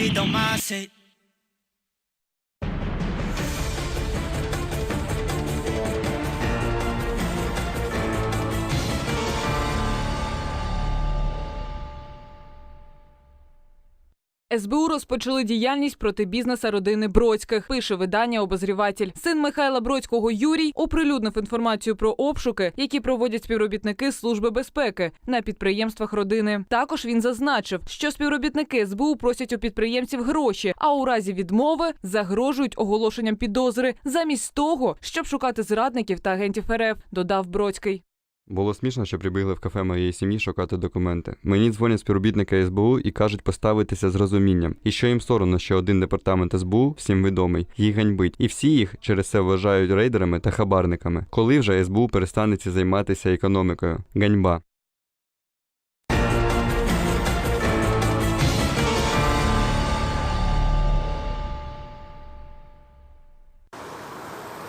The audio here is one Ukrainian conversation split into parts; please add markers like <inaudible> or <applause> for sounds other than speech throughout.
it, don't mind it. СБУ розпочали діяльність проти бізнеса родини Бродських. Пише видання Обозріватель. Син Михайла Бродського Юрій оприлюднив інформацію про обшуки, які проводять співробітники Служби безпеки на підприємствах родини. Також він зазначив, що співробітники СБУ просять у підприємців гроші, а у разі відмови загрожують оголошенням підозри замість того, щоб шукати зрадників та агентів РФ. Додав Бродський. Було смішно, що прибігли в кафе моєї сім'ї шукати документи. Мені дзвонять співробітники СБУ і кажуть поставитися з розумінням. І що їм соромно, що один департамент СБУ, всім відомий, їх ганьбить. І всі їх через це вважають рейдерами та хабарниками. Коли вже СБУ перестанеться займатися економікою? Ганьба.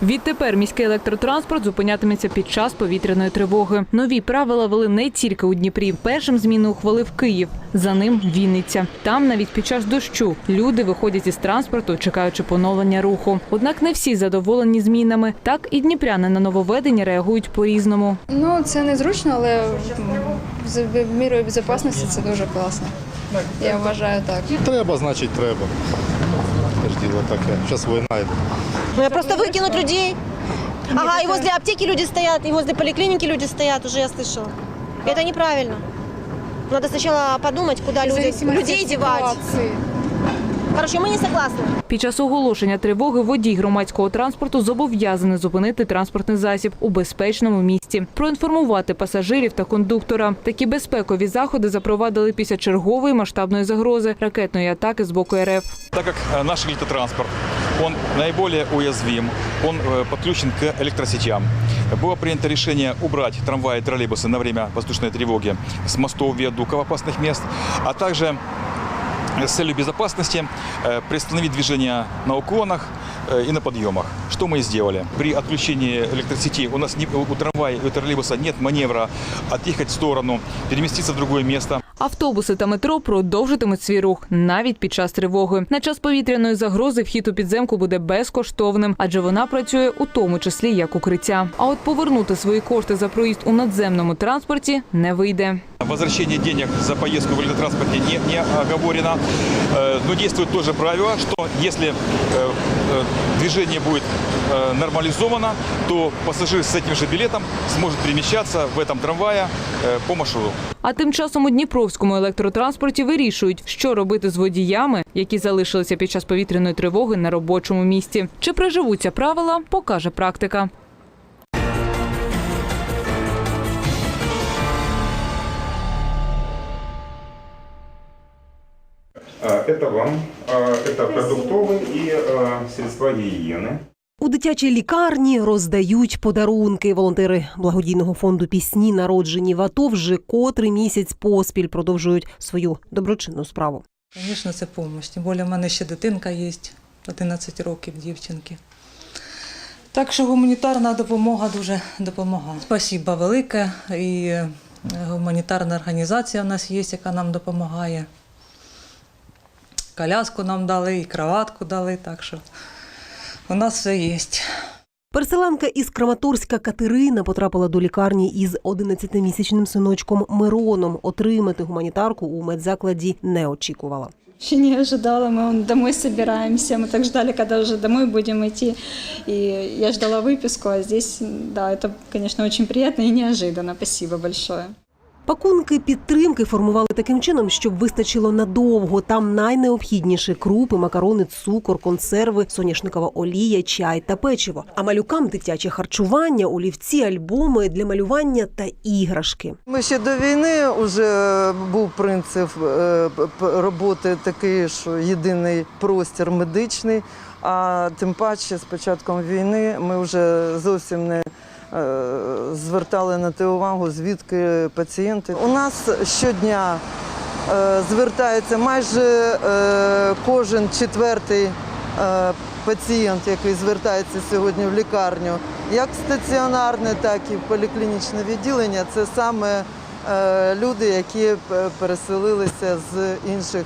Відтепер міський електротранспорт зупинятиметься під час повітряної тривоги. Нові правила вели не тільки у Дніпрі. Першим зміну ухвалив Київ. За ним Вінниця. Там навіть під час дощу люди виходять із транспорту, чекаючи поновлення руху. Однак не всі задоволені змінами. Так і дніпряни на нововведення реагують по-різному. Ну, це незручно, але з мірою безпечності це дуже класно. Я вважаю так. Треба, значить треба Це ж діло таке. Зараз війна йде. Ну, Просто выкинуть людей. Ага, и возле аптеки люди стоят, и возле поликлиники люди стоят, уже я слышала. Это неправильно. Надо сначала подумать, куда люди, людей девать. Короче, мы не согласны. Під час оголошення тривоги водій громадського транспорту зобов'язаний зупинити транспортний засіб у безпечному місці, проінформувати пасажирів та кондуктора. Такі безпекові заходи запровадили після чергової масштабної загрози ракетної атаки з боку РФ. Так как э, наш электротранспорт, он наиболее уязвим, он э, подключен к электросетям. Было принято решение убрать трамваи и троллейбусы на время воздушной тревоги с мостов, виадуков опасных мест, а также э, с целью безопасности э, приостановить движение на уклонах э, и на подъемах. Что мы и сделали. При отключении электросети у нас не- у трамвая и у троллейбуса нет маневра отъехать в сторону, переместиться в другое место. Автобуси та метро продовжитимуть свій рух навіть під час тривоги. На час повітряної загрози вхід у підземку буде безкоштовним, адже вона працює у тому числі як укриття. А от повернути свої кошти за проїзд у надземному транспорті не вийде. Возвращение денег за поездку в электротранспорте не, не оговорено. Э, Но действует тоже правило, что если э, э, движение будет э, нормализовано, то пассажир с этим же билетом сможет перемещаться в этом трамвае э, по маршруту. А тим часом у Дніпровському електротранспорті вирішують, що робити з водіями, які залишилися під час повітряної тривоги на робочому місці. Чи приживуться правила, покаже практика. А, Это вам, А, это продуктовые и а, средства гигиены. У дитячій лікарні роздають подарунки. Волонтери благодійного фонду пісні, народжені в АТО, вже котрий місяць поспіль продовжують свою доброчинну справу. Звісно, це допомога. Тим більше в мене ще дитинка є, 11 років дівчинки. Так що гуманітарна допомога дуже допомагає. Спасибо велике. І е, гуманітарна організація у нас є, яка нам допомагає. Коляску нам дали, і кроватку дали, так що у нас все є. Переселенка із Краматорська Катерина потрапила до лікарні із 11-місячним синочком Мироном. Отримати гуманітарку у медзакладі не очікувала. Вообще не ожидала, мы вон домой собираемся, мы так ждали, когда уже домой будем идти, и я ждала выписку, а здесь, да, это, конечно, очень приятно и неожиданно, спасибо большое. Пакунки підтримки формували таким чином, щоб вистачило надовго. Там найнеобхідніше крупи, макарони, цукор, консерви, соняшникова олія, чай та печиво. А малюкам дитяче харчування, олівці, альбоми для малювання та іграшки. Ми ще до війни вже був принцип е, роботи такий, що єдиний простір медичний. А тим паче з початком війни ми вже зовсім не звертали на те увагу, звідки пацієнти. У нас щодня е, звертається майже е, кожен четвертий е, пацієнт, який звертається сьогодні в лікарню, як стаціонарне, так і в поліклінічне відділення. Це саме е, люди, які е, переселилися з інших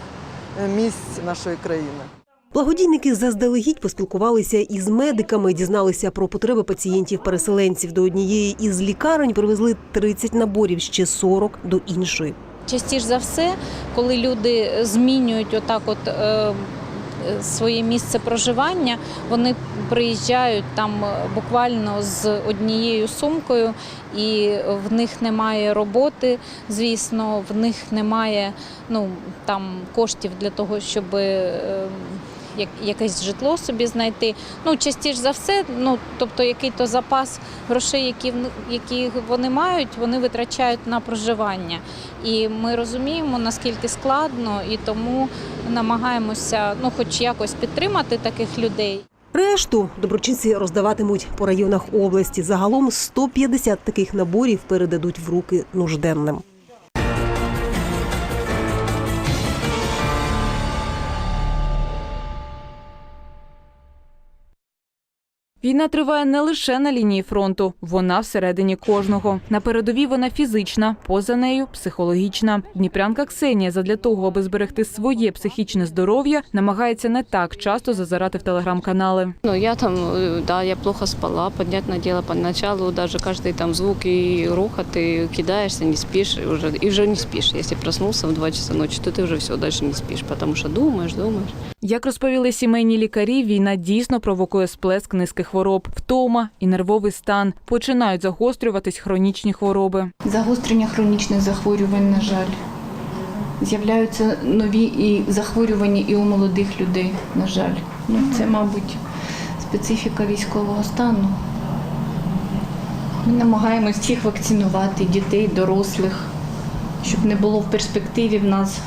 е, місць нашої країни. Благодійники заздалегідь поспілкувалися із медиками, дізналися про потреби пацієнтів-переселенців. До однієї із лікарень привезли 30 наборів, ще 40 до іншої. Частіше за все, коли люди змінюють отак от е, своє місце проживання, вони приїжджають там е, буквально з однією сумкою, і в них немає роботи, звісно, в них немає ну, там, коштів для того, щоб е, якесь житло собі знайти. Ну, частіше за все, ну, тобто який-то запас грошей, які, які вони мають, вони витрачають на проживання. І ми розуміємо, наскільки складно, і тому намагаємося ну, хоч якось підтримати таких людей. Решту доброчинці роздаватимуть по районах області. Загалом 150 таких наборів передадуть в руки нужденним. Війна триває не лише на лінії фронту, вона всередині кожного. На передовій вона фізична, поза нею психологічна. Дніпрянка Ксенія задля того, аби зберегти своє психічне здоров'я, намагається не так часто зазирати в телеграм-канали. Ну, я там, э, да, я плохо спала, понятное дело, поначалу даже каждый там звук и рухот, ты кидаешься, не спишь, и уже, и уже не спишь. Если проснулся в 2 часа ночи, то ты уже все, дальше не спишь, потому что думаешь, думаешь. Як розповіли сімейні лікарі, війна дійсно провокує сплеск низьких хвороб, втома і нервовий стан. Починають загострюватись хронічні хвороби. Загострення хронічних захворювань, на жаль. З'являються нові і захворювання і у молодих людей, на жаль. Ну, це, мабуть, специфіка військового стану. Ми намагаємось всіх вакцинувати, дітей, дорослих, щоб не було в перспективі в нас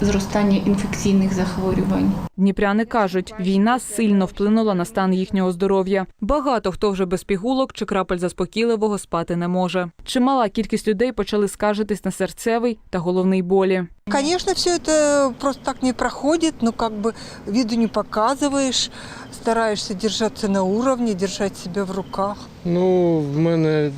зростання інфекційних захворювань. Дніпряни кажуть, війна сильно вплинула на стан їхнього здоров'я. Багато хто вже без пігулок чи крапель заспокійливого спати не може. Чимала кількість людей почали скаржитись на серцевий та головний болі. Конечно, все это просто так не проходит, но как бы виду не показываешь, стараешься держаться на уровне, держать себя в руках. Ну, в мене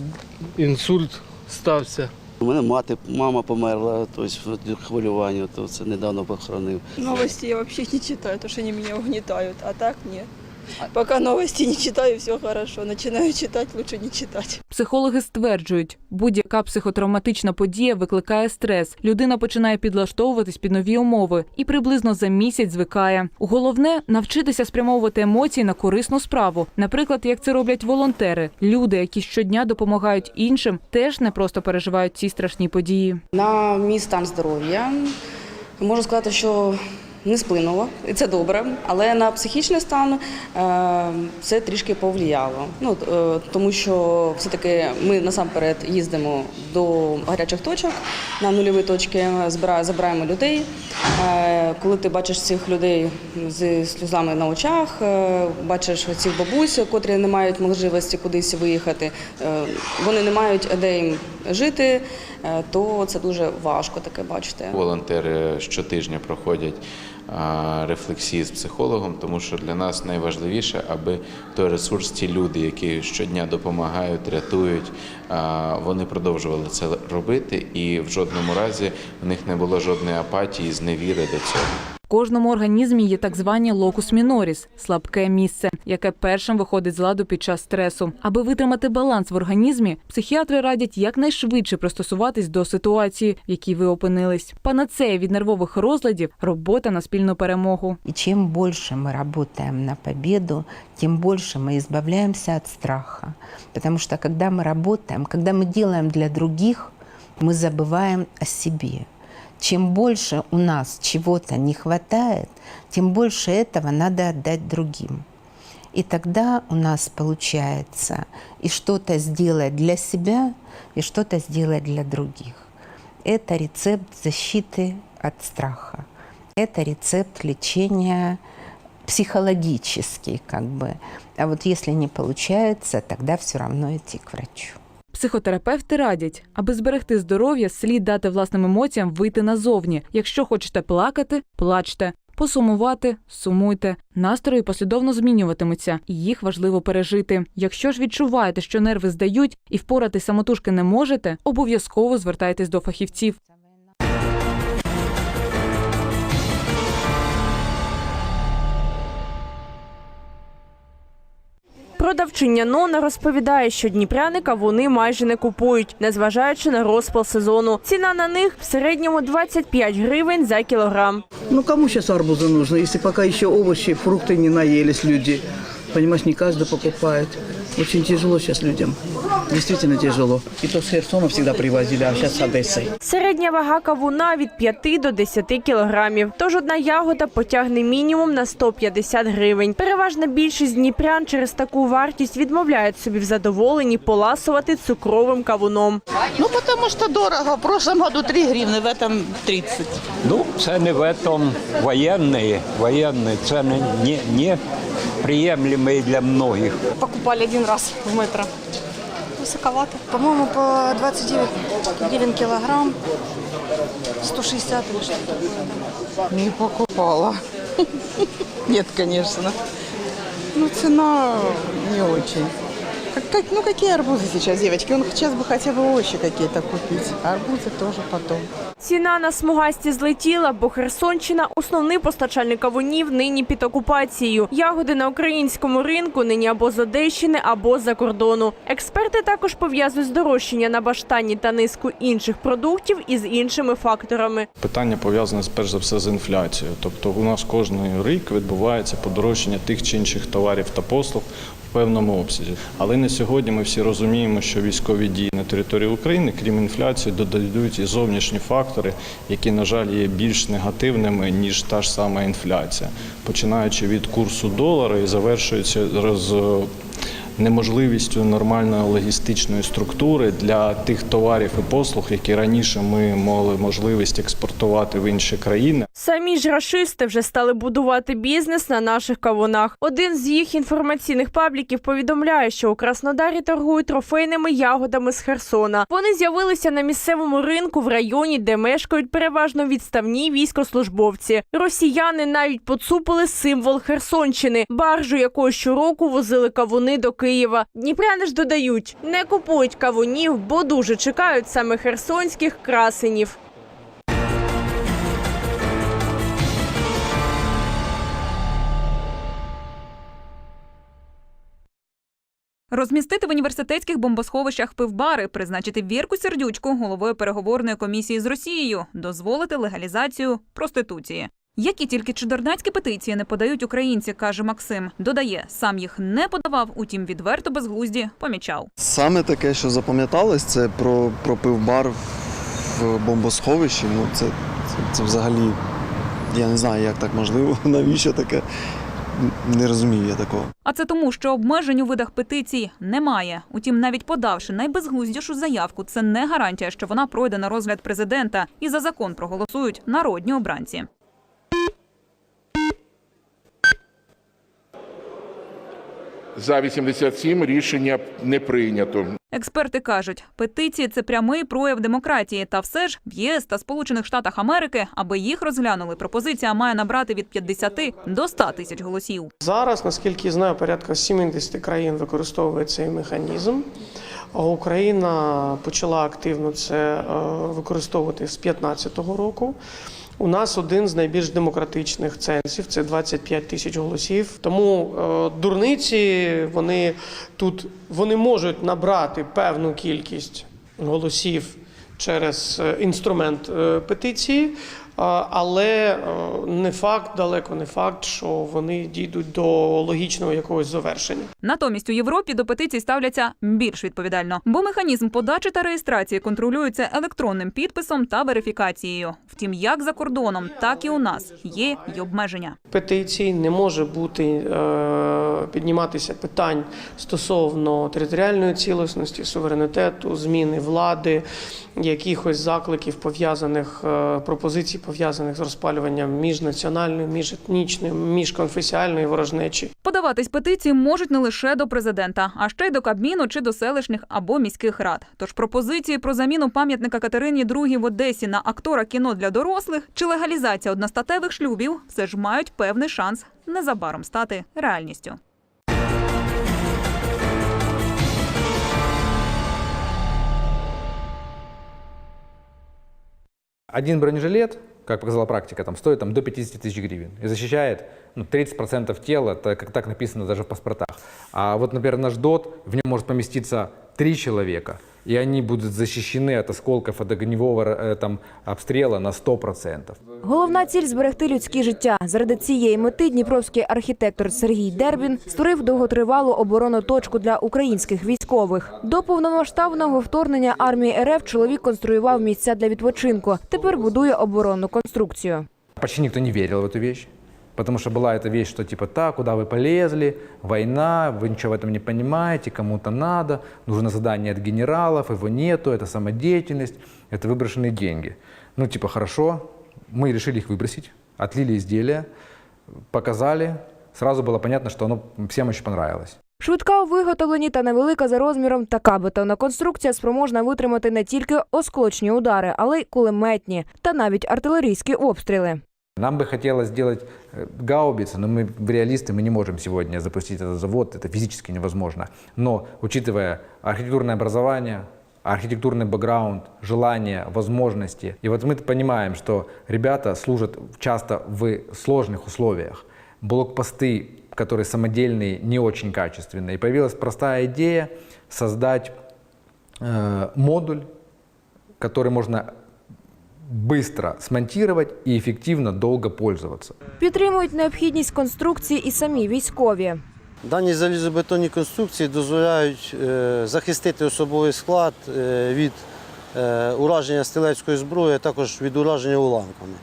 інсульт стався. у мене мати, мама померла, тобто хвилювання, то це недавно похоронив. Новості я взагалі не читаю, тому що вони мене угнітають, а так нет. Пока новости не читаю, все хорошо. Начинаю читать, лучше не читать. Психологи стверджують, будь-яка психотравматична подія викликає стрес. Людина починає підлаштовуватись під нові умови і приблизно за місяць звикає. Головне навчитися спрямовувати емоції на корисну справу. Наприклад, як це роблять волонтери. Люди, які щодня допомагають іншим, теж не просто переживають ці страшні події. На мій стан здоров'я можу сказати, що не вплинуло, і це добре. Але на психічний стан е, це трішки повлияло. Ну, е, тому що все-таки ми насамперед їздимо до гарячих точок на нульові точки, забираємо людей. Е, Коли ти бачиш цих людей зі сльозами на очах, бачиш цих бабусь, котрі не мають можливості кудись виїхати, вони не мають де їм жити, то це дуже важко таке бачити. Волонтери щотижня проходять рефлексії з психологом, тому що для нас найважливіше, аби той ресурс, ті люди, які щодня допомагають, рятують, вони продовжували це робити, і в жодному разі в них не було жодної апатії, зневіри до цього. В кожному організмі є так звані локус міноріс слабке місце, яке першим виходить з ладу під час стресу. Аби витримати баланс в організмі, психіатри радять якнайшвидше пристосуватись до ситуації, в якій ви опинились. Панацея від нервових розладів робота на спільну перемогу. И чем больше мы работаем на победу, тем больше мы избавляемся от страха. Потому что когда мы работаем, когда мы делаем для других, мы забываем о себе. Чем больше у нас чего-то не хватает, тем больше этого надо отдать другим. И тогда у нас получается и что-то сделать для себя, и что-то сделать для других. Это рецепт защиты от страха. Это рецепт лечения психологический, как бы. А вот если не получается, тогда все равно идти к врачу. Психотерапевти радять, аби зберегти здоров'я, слід дати власним емоціям вийти назовні. Якщо хочете плакати, плачте. Посумувати, сумуйте. Настрої послідовно змінюватимуться, і їх важливо пережити. Якщо ж відчуваєте, що нерви здають і впорати самотужки не можете, обов'язково звертайтесь до фахівців. Продавчиня Нона розповідає, що дніпряника вони майже не купують, незважаючи на розпал сезону. Ціна на них в середньому 25 гривень за кілограм. Ну кому сейчас арбузы нужны, если пока еще овощи, фрукты не наелись люди? Понимаешь, не каждый покупает. Очень тяжело сейчас людям. Действительно тяжело. И то с Херсона всегда привозили, а сейчас с Одессой. Середня вага кавуна від 5 до 10 кілограмів. Тож одна ягода потягне мінімум на 150 гривень. Переважна більшість дніпрян через таку вартість відмовляють собі в задоволенні поласувати цукровим кавуном. Ну, потому что дорого. В прошлом году 3 гривны, в этом 30. Ну, це не в этом воєнний, воєнний, це не, не, не приємлемий для многих. Покупали один раз в метро. Высоковато. По-моему, по 29 гривен килограмм. 160 или что-то такое. Не покупала. <laughs> Нет, конечно. Ну, цена не очень. Как, как- ну, какие арбузы сейчас, девочки? Он сейчас бы хотя бы овощи какие-то купить. А арбузы тоже потом. Ціна на смугасті злетіла, бо Херсонщина основний постачальник кавунів нині під окупацією. Ягоди на українському ринку нині або з Одещини, або з-за кордону. Експерти також пов'язують здорожчання на баштані та низку інших продуктів із іншими факторами. Питання пов'язане перш за все з інфляцією. Тобто у нас кожний рік відбувається подорожчання тих чи інших товарів та послуг в певному обсязі. Але на сьогодні ми всі розуміємо, що військові дії на території України, крім інфляції, додають і зовнішні фактори, які, на жаль, є більш негативними ніж та ж сама інфляція, починаючи від курсу долара і завершуючи з неможливістю нормальної логістичної структури для тих товарів і послуг, які раніше ми мали можливість експортувати в інші країни. Самі ж рашисти вже стали будувати бізнес на наших кавунах. Один з їх інформаційних пабліків повідомляє, що у Краснодарі торгують трофейними ягодами з Херсона. Вони з'явилися на місцевому ринку в районі, де мешкають переважно відставні військослужбовці. Росіяни навіть поцупили символ Херсонщини, баржу якою щороку возили кавуни до Києва. Дніпряни ж додають, не купують кавунів, бо дуже чекають саме херсонських красенів. Розмістити в університетських бомбосховищах пивбари, призначити Вірку Сердючку головою переговорної комісії з Росією, дозволити легалізацію проституції. Які тільки чудернацькі петиції не подають українці, каже Максим. Додає, сам їх не подавав, утім відверто безглузді помічав. Саме таке, що запам'яталось, це про, про пивбар в бомбосховищі. Ну, це, це, це взагалі, я не знаю, як так можливо, <laughs> навіщо таке. Не розумію я такого. А це тому, що обмежень у видах петицій немає. Утім, навіть подавши найбезглуздішу заявку, це не гарантія, що вона пройде на розгляд президента і за закон проголосують народні обранці. За 87 рішення не прийнято. Експерти кажуть, петиції це прямий прояв демократії. Та все ж в ЄС та Сполучених Штатах Америки, аби їх розглянули, пропозиція має набрати від 50 до 100 тисяч голосів. Зараз, наскільки я знаю, порядка 70 країн використовує цей механізм. А Україна почала активно це е, використовувати з 2015 року. У нас один з найбільш демократичних цензів це 25 тисяч голосів. Тому е, дурниці вони тут вони можуть набрати певну кількість голосів через е, інструмент е, петиції, але е, не факт, далеко не факт, що вони дійдуть до логічного якогось завершення. Натомість у Європі до петицій ставляться більш відповідально, бо механізм подачі та реєстрації контролюється електронним підписом та верифікацією. Втім, як за кордоном, так і у нас є й обмеження. Петицій не може бути е, підніматися питань стосовно територіальної цілісності, суверенітету, зміни влади, якихось закликів пов'язаних е, пропозицій, пов'язаних з розпалюванням міжнаціональної, міжетнічної, міжконфесіальної ворожнечі. Подаватись петиції можуть не лише до президента, а ще й до Кабміну чи до селищних або міських рад. Тож пропозиції про заміну пам'ятника Катерині II в Одесі на актора кіно для дорослих чи легалізація одностатевих шлюбів все ж мають певний шанс незабаром стати реальністю. Один бронежилет как показала практика, там, стоит там, до 50 тысяч гривен и защищает ну, 30% тела, так, как так написано даже в паспортах. А вот, например, наш ДОТ, в нем может поместиться три человека, и они будут защищены от осколков, от огневого э, там, обстрела на 100%. Головна ціль зберегти людські життя. Заради цієї мети дніпровський архітектор Сергій Дербін створив довготривалу оборонну точку для українських військових. До повномасштабного вторгнення армії РФ чоловік конструював місця для відпочинку. Тепер будує оборонну конструкцію. Почти никто не верил в эту вещь. Потому что была эта вещь, что типа так, куда вы полезли, война, вы ничего в этом не понимаете, кому-то надо, нужно задание от генералов, его нету, это самодеятельность, это выброшенные деньги. Ну типа хорошо, мы решили их выбросить, отлили изделия, показали, сразу было понятно, что оно всем очень понравилось. Швидка у виготовленні та невелика за розміром така бетонна конструкція спроможна витримати не тільки осколочні удари, але й кулеметні та навіть артилерійські обстріли. Нам бы хотелось сделать э, гаубицы, но мы реалисты, мы не можем сегодня запустить этот завод, это физически невозможно. Но учитывая архитектурное образование, архитектурный бэкграунд, желание, возможности, и вот мы понимаем, что ребята служат часто в сложных условиях. Блокпосты, которые самодельные, не очень качественные. И появилась простая идея создать э, модуль, который можно быстро смонтировать и эффективно долго пользоваться. Підтримують необхідність конструкції і самі військові. Дані залізобетонні конструкції дозволяють е, захистити особовий склад е, від е, ураження стрілецької зброї, а також від ураження уламками.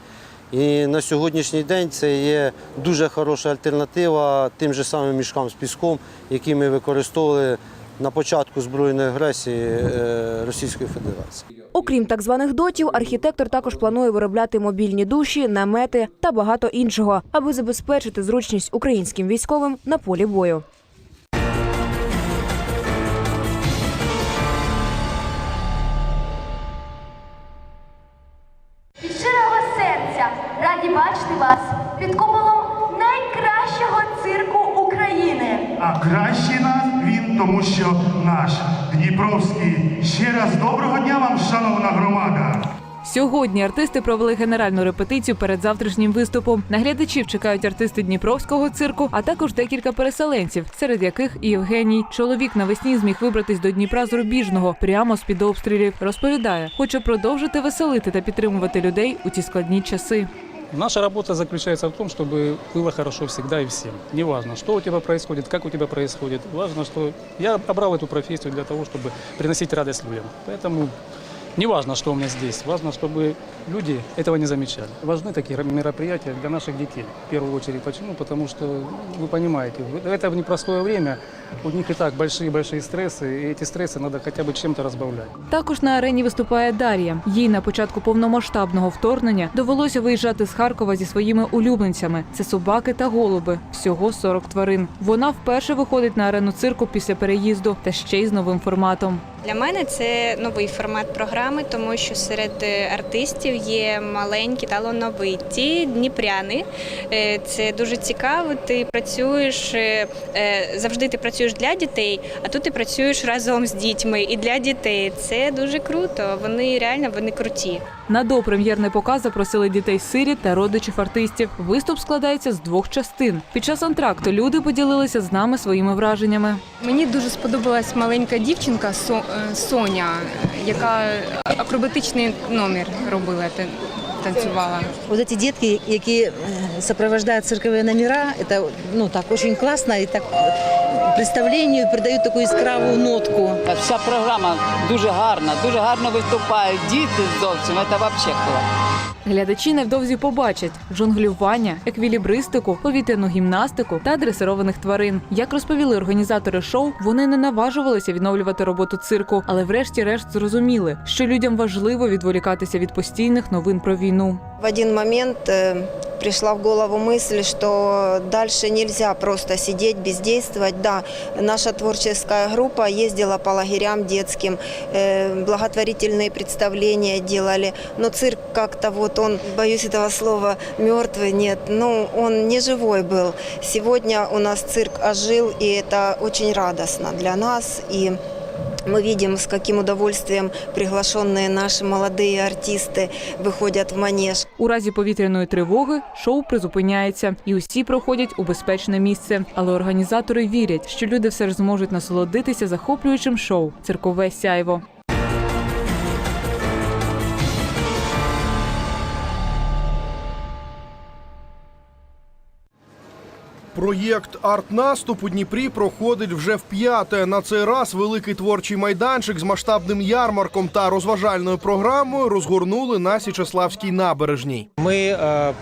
І на сьогоднішній день це є дуже хороша альтернатива тим же самим мішкам з піском, які ми використовували на початку збройної агресії е, Російської Федерації. Окрім так званих дотів, архітектор також планує виробляти мобільні душі, намети та багато іншого, аби забезпечити зручність українським військовим на полі бою. Від щирого серця раді бачити вас під куполом найкращого цирку України. А кращий нас він, тому що наш Дніпровський. Ще раз доброго дня вам, шановна громада. Сьогодні артисти провели генеральну репетицію перед завтрашнім виступом. На глядачів чекають артисти Дніпровського цирку, а також декілька переселенців, серед яких і Євгеній. Чоловік навесні зміг вибратись до Дніпра з Рубіжного прямо з під обстрілів. Розповідає, хоче продовжити веселити та підтримувати людей у ці складні часи. Наша работа заключается в том, чтобы было хорошо всегда и всем. Неважно, что у тебя происходит, как у тебя происходит. Важно, что я обрал эту профессию для того, чтобы приносить радость людям. Поэтому неважно, что у меня здесь. Важно, чтобы люди этого не замечали. Важны такие мероприятия для наших детей. В первую очередь. Почему? Потому что, вы понимаете, в- это в непростое время. У них и так большие-большие стрессы. И эти стрессы надо хотя бы чем-то разбавлять. Також на арені виступає Дар'я. Їй на початку повномасштабного вторгнення довелося виїжджати з Харкова зі своїми улюбленцями. Це собаки та голуби. Всього 40 тварин. Вона вперше виходить на арену цирку після переїзду та ще й з новим форматом. Для мене це новий формат програми, тому що серед е, артистів є маленькі талановиті дніпряни. Е, Це дуже цікаво. Ти працюєш е, завжди. Ти працюєш для дітей, а тут ти працюєш разом з дітьми і для дітей. Це дуже круто. Вони реально вони круті. На допрем'єрний показ запросили дітей сирі та родичів артистів. Виступ складається з двох частин. Під час антракту люди поділилися з нами своїми враженнями. Мені дуже сподобалась маленька дівчинка е, Соня, яка акробатичний номер робила, танцювала. Вот эти детки, які е, сопровождают цирковые номера, это ну так очень классно и так представлению придают таку яскраву нотку. Вся програма дуже гарна, дуже гарно виступають діти зовсім. Це взагалі клас. Глядачі невдовзі побачать жонглювання, еквілібристику, повітряну гімнастику та дресированих тварин. Як розповіли організатори шоу, вони не наважувалися відновлювати роботу цирку, але врешті-решт зрозуміли, що людям важливо відволікатися від постійних новин про війну. В один момент э, пришла в голову мысль, что дальше нельзя просто сидеть, бездействовать. Да, наша творческая группа ездила по лагерям детским, э, благотворительные представления делали, но цирк как-то вот он, боюсь этого слова, мертвый, нет, ну он не живой был. Сегодня у нас цирк ожил, и это очень радостно для нас, и Мы видим, с каким удовольствием приглашенные наши молодые артисты выходят в манеж. У разі повітряної тривоги шоу призупиняється, і усі проходять у безпечне місце. Але організатори вірять, що люди все ж зможуть насолодитися захоплюючим шоу Циркове сяйво. Проєкт «Арт-наступ» у Дніпрі проходить вже вп'яте. На цей раз великий творчий майданчик з масштабним ярмарком та розважальною програмою розгорнули на Січеславській набережній. Ми е,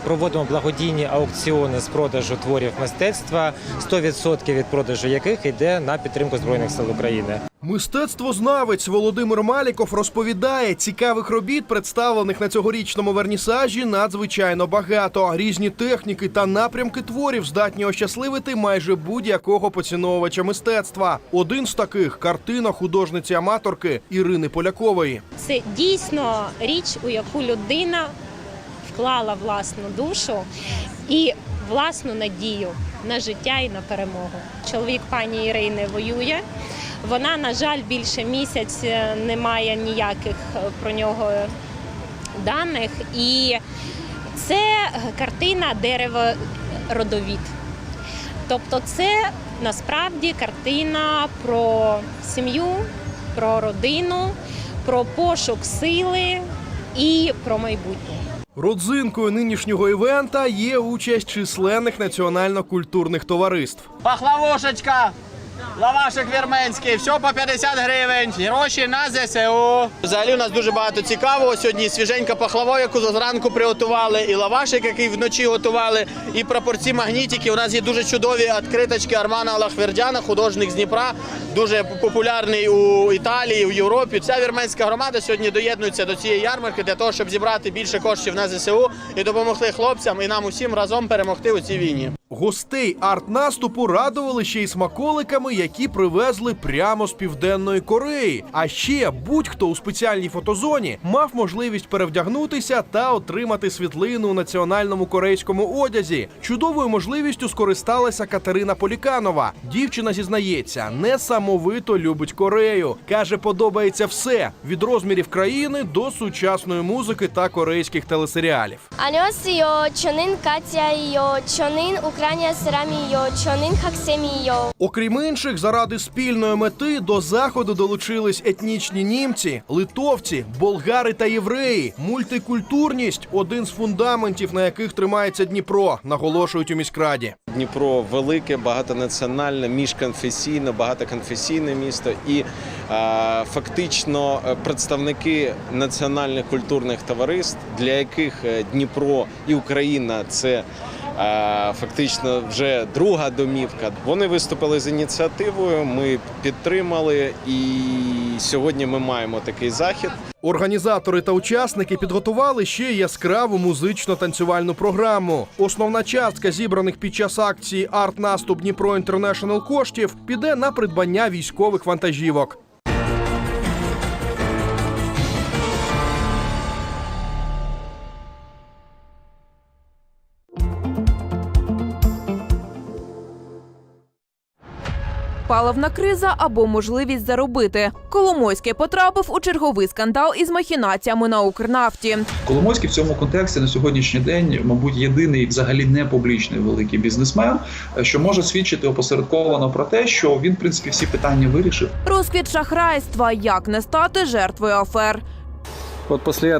проводимо благодійні аукціони з продажу творів мистецтва, 100% від продажу яких йде на підтримку Збройних сил України. Мистецтвознавець Володимир Маліков розповідає, цікавих робіт, представлених на цьогорічному вернісажі, надзвичайно багато. Різні техніки та напрямки творів здатні ощасливити майже будь-якого поціновувача мистецтва. Один з таких картина художниці-аматорки Ірини Полякової. Це дійсно річ, у яку людина вклала власну душу і власну надію на життя і на перемогу. Чоловік пані Ірини воює. Вона, на жаль, більше місяць е, не має ніяких е, про нього даних. І це картина дерево родовід. Тобто, це насправді картина про сім'ю, про родину, про пошук сили і про майбутнє. Родзинкою нинішнього івента є участь численних національно-культурних товариств. Пахлавошечка, лавашик вірменський, все по 50 гривень. Гроші на ЗСУ. Взагалі у нас дуже багато цікавого. Сьогодні свіженька пахлава, яку зранку приготували, і лавашик, який вночі готували, і прапорці магнітики. У нас є дуже чудові відкриточки Армана Алахвердяна, художник з Дніпра, дуже популярний у Італії, в Європі. Вся вірменська громада сьогодні доєднується до цієї ярмарки для того, щоб зібрати більше коштів на ЗСУ і допомогли хлопцям і нам усім разом перемогти у цій війні. Гостей арт-наступу радували ще й смаколиками, які привезли прямо з південної Кореї. А ще будь-хто у спеціальній фотозоні мав можливість перевдягнутися та отримати світлину у національному корейському одязі. Чудовою можливістю скористалася Катерина Поліканова. Дівчина зізнається, несамовито любить Корею. каже, подобається все від розмірів країни до сучасної музики та корейських телесеріалів. Аньосіо, чонин Катя йо, чонин Україна Срамі йо, чонин Хаксемі йо. Окрім іншого, інших, заради спільної мети до заходу долучились етнічні німці, литовці, болгари та євреї. Мультикультурність один з фундаментів, на яких тримається Дніпро, наголошують у міськраді. Дніпро велике, багатонаціональне, міжконфесійне, багатоконфесійне місто, і е, фактично е, представники національних культурних товариств, для яких е, Дніпро і Україна це. Фактично вже друга домівка. Вони виступили з ініціативою. Ми підтримали, і сьогодні ми маємо такий захід. Організатори та учасники підготували ще яскраву музично-танцювальну програму. Основна частка зібраних під час акції Арт-наступ Дніпро Інтернешнл коштів піде на придбання військових вантажівок. Паливна криза або можливість заробити. Коломойський потрапив у черговий скандал із махінаціями на Укрнафті. Коломойський в цьому контексті на сьогоднішній день, мабуть, єдиний взагалі не публічний великий бізнесмен, що може свідчити опосередковано про те, що він, в принципі, всі питання вирішив. Розквіт шахрайства, як не стати жертвою афер. Вот после этого